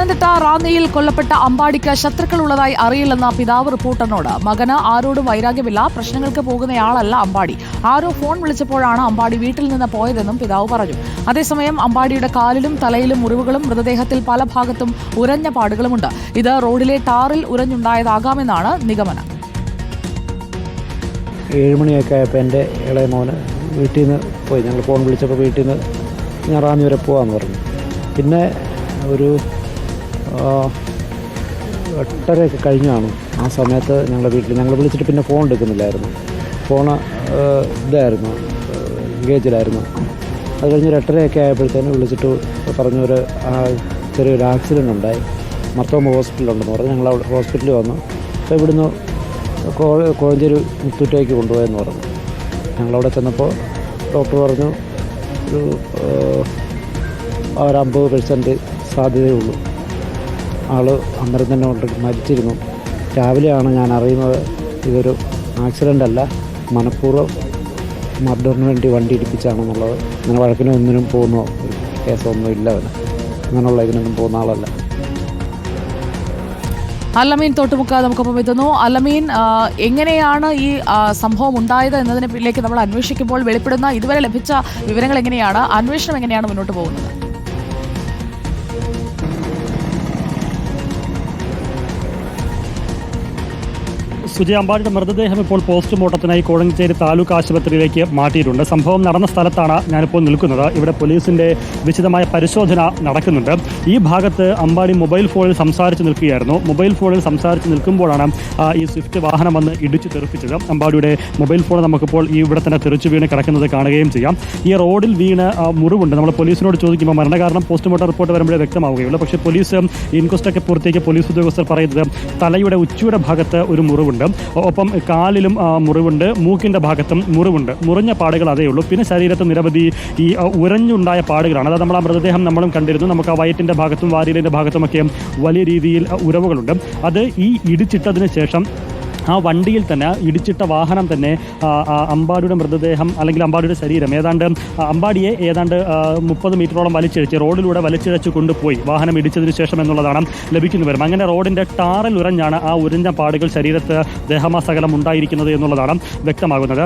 പത്തനംതിട്ട റാന്നിയിൽ കൊല്ലപ്പെട്ട അമ്പാടിക്ക് ശത്രുക്കളുള്ളതായി അറിയില്ലെന്ന പിതാവ് റിപ്പോർട്ടറിനോട് മകന് ആരോടും വൈരാഗ്യമില്ല പ്രശ്നങ്ങൾക്ക് പോകുന്നയാളല്ല അമ്പാടി. ആരോ ഫോൺ വിളിച്ചപ്പോഴാണ് അമ്പാടി വീട്ടിൽ നിന്ന് പോയതെന്നും പിതാവ് പറഞ്ഞു. അതേസമയം അമ്പാടിയുടെ കാലിലും തലയിലും മുറിവുകളും മൃതദേഹത്തിൽ പല ഭാഗത്തും ഉരഞ്ഞ പാടുകളുമുണ്ട്. ഇത് റോഡിലെ ടാറിൽ ഉരഞ്ഞുണ്ടായതാകാമെന്നാണ് നിഗമനം. ഏഴുമണിയൊക്കെ ആയപ്പോൾ എന്റെ ഇളയ മോന് വീട്ടിൽ നിന്ന് പോയി. ഞങ്ങൾ ഫോൺ വിളിച്ചപ്പോൾ വീട്ടിൽ നിന്ന് ഞാൻ റാന്നി വരെ പോകാമെന്ന് പറഞ്ഞു. പിന്നെ ഒരു എട്ടരയൊക്കെ കഴിഞ്ഞാണ്. ആ സമയത്ത് ഞങ്ങളുടെ വീട്ടിൽ ഞങ്ങൾ വിളിച്ചിട്ട് പിന്നെ ഫോൺ എടുക്കുന്നില്ലായിരുന്നു. ഫോണ് ഇതായിരുന്നു എൻഗേജിലായിരുന്നു അത് കഴിഞ്ഞ് ഒരു എട്ടരയൊക്കെ ആയപ്പോഴത്തേനും വിളിച്ചിട്ട് പറഞ്ഞു ഒരു ആ, ചെറിയൊരു ആക്സിഡന്റ് ഉണ്ടായി. മർത്തോമ ഹോസ്പിറ്റലുണ്ടെന്ന് പറഞ്ഞു. ഞങ്ങൾ അവിടെ ഹോസ്പിറ്റലിൽ വന്നു. അപ്പോൾ ഇവിടുന്ന് കോഴഞ്ചേരി മുത്തൂറ്റേക്ക് കൊണ്ടുപോയെന്ന് പറഞ്ഞു. ഞങ്ങളവിടെ ചെന്നപ്പോൾ ഡോക്ടർ പറഞ്ഞു ഒരു ഒരു അമ്പത് പെർസെന്റ് സാധ്യതയുള്ളൂ ആൾ അന്നേരം തന്നെ മരിച്ചിരുന്നു. രാവിലെയാണ് ഞാൻ അറിയുന്നത് ഇതൊരു ആക്സിഡന്റ് അല്ല മനഃപൂർവം മർഡറിന് വേണ്ടി വണ്ടി ഇടിപ്പിച്ചാണെന്നുള്ളത്. അങ്ങനെ വഴക്കിനും ഒന്നിനും പോകുന്ന കേസൊന്നും ഇല്ല അവന്. അങ്ങനെയുള്ള ഇതിനൊന്നും പോകുന്ന ആളല്ല. അലമീൻ തൊട്ടുമുക്ക നമുക്കൊപ്പം എത്തുന്നു. അലമീൻ എങ്ങനെയാണ് ഈ സംഭവം ഉണ്ടായത് എന്നതിനേക്ക് നമ്മൾ അന്വേഷിക്കുമ്പോൾ വെളിപ്പെടുന്ന ഇതുവരെ ലഭിച്ച വിവരങ്ങൾ എങ്ങനെയാണ്? അന്വേഷണം എങ്ങനെയാണ് മുന്നോട്ട് പോകുന്നത്? സുജയ അമ്പാടിയുടെ മൃതദേഹം ഇപ്പോൾ പോസ്റ്റ്മോർട്ടത്തിനായി കോഴഞ്ചേരി താലൂക്ക് ആശുപത്രിയിലേക്ക് മാറ്റിയിട്ടുണ്ട്. സംഭവം നടന്ന സ്ഥലത്താണ് ഞാനിപ്പോൾ നിൽക്കുന്നത്. ഇവിടെ പോലീസിന്റെ വിശദമായ പരിശോധന നടക്കുന്നുണ്ട്. ഈ ഭാഗത്ത് അമ്പാടി മൊബൈൽ ഫോണിൽ സംസാരിച്ചു നിൽക്കുകയായിരുന്നു. മൊബൈൽ ഫോണിൽ സംസാരിച്ച് നിൽക്കുമ്പോഴാണ് ഈ സ്വിഫ്റ്റ് വാഹനം വന്ന് ഇടിച്ചു തെറിപ്പിച്ചത്. അമ്പാടിയുടെ മൊബൈൽ ഫോൺ നമുക്കിപ്പോൾ ഈ ഇവിടെ തന്നെ തെറിച്ചു വീണ് കിടക്കുന്നത് കാണുകയും ചെയ്യാം. ഈ റോഡിൽ വീണ് മുറിവുണ്ട്. നമ്മൾ പോലീസിനോട് ചോദിക്കുമ്പോൾ മരണകാരണം പോസ്റ്റ്മോർട്ടം റിപ്പോർട്ട് വരുമ്പോഴേ വ്യക്തമാവുകയുള്ളൂ. പക്ഷേ പോലീസ് ഇൻക്വസ്റ്റൊക്കെ പൂർത്തിയാക്കിയ പോലീസ് ഉദ്യോഗസ്ഥർ പറയുന്നത് തലയുടെ ഉച്ചയുടെ ഭാഗത്ത് ഒരു മുറിവുണ്ട്. ഒപ്പം കാലിലും മുറിവുണ്ട്. മൂക്കിന്റെ ഭാഗത്തും മുറിവുണ്ട്. മുറിഞ്ഞ പാടുകൾ അതേ ഉള്ളൂ. പിന്നെ ശരീരത്ത് നിരവധി ഈ ഉരഞ്ഞുണ്ടായ പാടുകളാണ്. അതായത് നമ്മൾ ആ മൃതദേഹം നമ്മളും കണ്ടിരുന്നു. നമുക്ക് ആ വയറ്റിന്റെ ഭാഗത്തും വാരിയിലിന്റെ ഭാഗത്തുമൊക്കെ വലിയ രീതിയിൽ ഉരവുകളുണ്ട്. അത് ഈ ഇടിച്ചിട്ടതിന് ശേഷം ആ വണ്ടിയിൽ തന്നെ ഇടിച്ചിട്ട വാഹനം തന്നെ അമ്പാടിയുടെ മൃതദേഹം അല്ലെങ്കിൽ അമ്പാടിയുടെ ശരീരം ഏതാണ്ട് അമ്പാടിയെ ഏതാണ്ട് മുപ്പത് മീറ്ററോളം വലിച്ചിഴച്ച് റോഡിലൂടെ വലിച്ചിഴച്ച് കൊണ്ടുപോയി വാഹനം ഇടിച്ചതിന് ശേഷം എന്നുള്ളതാണ് ലഭിക്കുന്നു വിവരം. അങ്ങനെ റോഡിന്റെ ടാറിൽ ഉരഞ്ഞാണ് ആ ഉരഞ്ഞ പാടുകൾ ശരീരത്ത് ദേഹമാസകലം ഉണ്ടായിരിക്കുന്നത് എന്നുള്ളതാണ് വ്യക്തമാകുന്നത്.